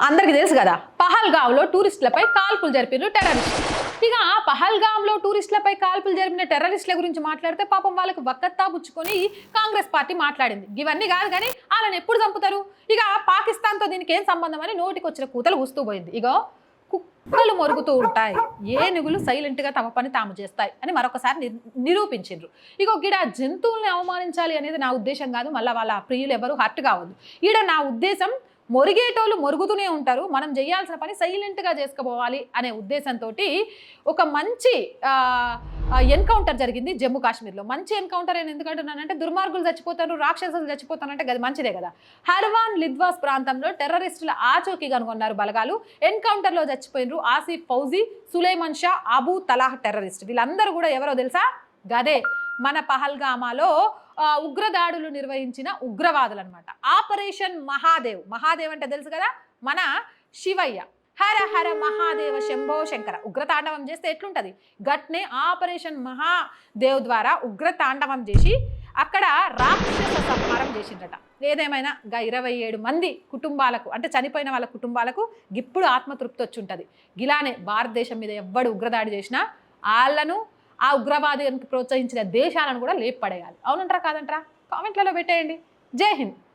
అందరికీ తెలుసు కదా పహల్గావ్లో టూరిస్టులపై కాల్పులు జరిపిన టెర్రరిస్టులు ఇక పహల్గామ్లో టూరిస్టులపై కాల్పులు జరిపిన టెర్రరిస్టుల గురించి మాట్లాడితే పాపం వాళ్ళకి వక్కత్తా పుచ్చుకొని కాంగ్రెస్ పార్టీ మాట్లాడింది. ఇవన్నీ కాదు కానీ వాళ్ళని ఎప్పుడు చంపుతారు? ఇక పాకిస్తాన్తో దీనికి ఏం సంబంధం అని నోటికి వచ్చిన కూతలు ఊస్తూ పోయింది. ఇగో కుక్కలు మొరుగుతూ ఉంటాయి. ఏనుగులు సైలెంట్గా తమ పని తాము చేస్తాయి అని మరొకసారి ని- నిరూపించిండ్రు. ఇక గిడ జంతువుల్ని అవమానించాలి అనేది నా ఉద్దేశం కాదు. మళ్ళీ వాళ్ళ ప్రియులు ఎవరు హర్ట్ కావద్దు. ఈడ నా ఉద్దేశం మొరిగేటోళ్ళు మొరుగుతూనే ఉంటారు. మనం చేయాల్సిన పని సైలెంట్గా చేసుకుపోవాలి అనే ఉద్దేశంతో ఒక మంచి ఎన్కౌంటర్ జరిగింది జమ్మూ కాశ్మీర్లో. మంచి ఎన్కౌంటర్ అని ఎందుకంటున్నానంటే దుర్మార్గులు చచ్చిపోతారు రాక్షసులు చచ్చిపోతారంటే అది మంచిదే కదా. హర్వాన్ లిద్వాస్ ప్రాంతంలో టెర్రరిస్టుల ఆచూకీ కనుగొన్నారు బలగాలు. ఎన్కౌంటర్లో చచ్చిపోయినరు ఆసిఫ్ ఫౌజీ సులైమన్ షా అబూ తలాహ్ టెర్రరిస్ట్. వీళ్ళందరూ కూడా ఎవరో తెలుసా? గదే. మన పహల్గామాలో ఉగ్రదాడులు నిర్వహించిన ఉగ్రవాదులు అనమాట ఆపరేషన్ మహాదేవ్. మహాదేవ్ అంటే తెలుసు కదా? మన శివయ్య. హర హర మహాదేవ శంభో శంకర. ఉగ్రతాండవం చేస్తే ఎట్లుంటది? గట్నే ఆపరేషన్ మహాదేవ్ ద్వారా ఉగ్రతాండవం చేసి అక్కడ రాక్షస సంహారం చేసిండట ఏదేమైనా గా ఇరవై ఏడు మంది కుటుంబాలకు అంటే చనిపోయిన వాళ్ళ కుటుంబాలకు ఇప్పుడు ఆత్మతృప్తి వచ్చి ఉంటుంది. గిలానే భారతదేశం మీద ఎవ్వడు ఉగ్రదాడి చేసినా వాళ్ళను ఆ ఉగ్రవాదానికి ప్రోత్సహించిన దేశాలను కూడా లేపడేయాలి అవునంటారా కాదంటారా? కామెంట్లలో పెట్టేయండి. జై హింద్.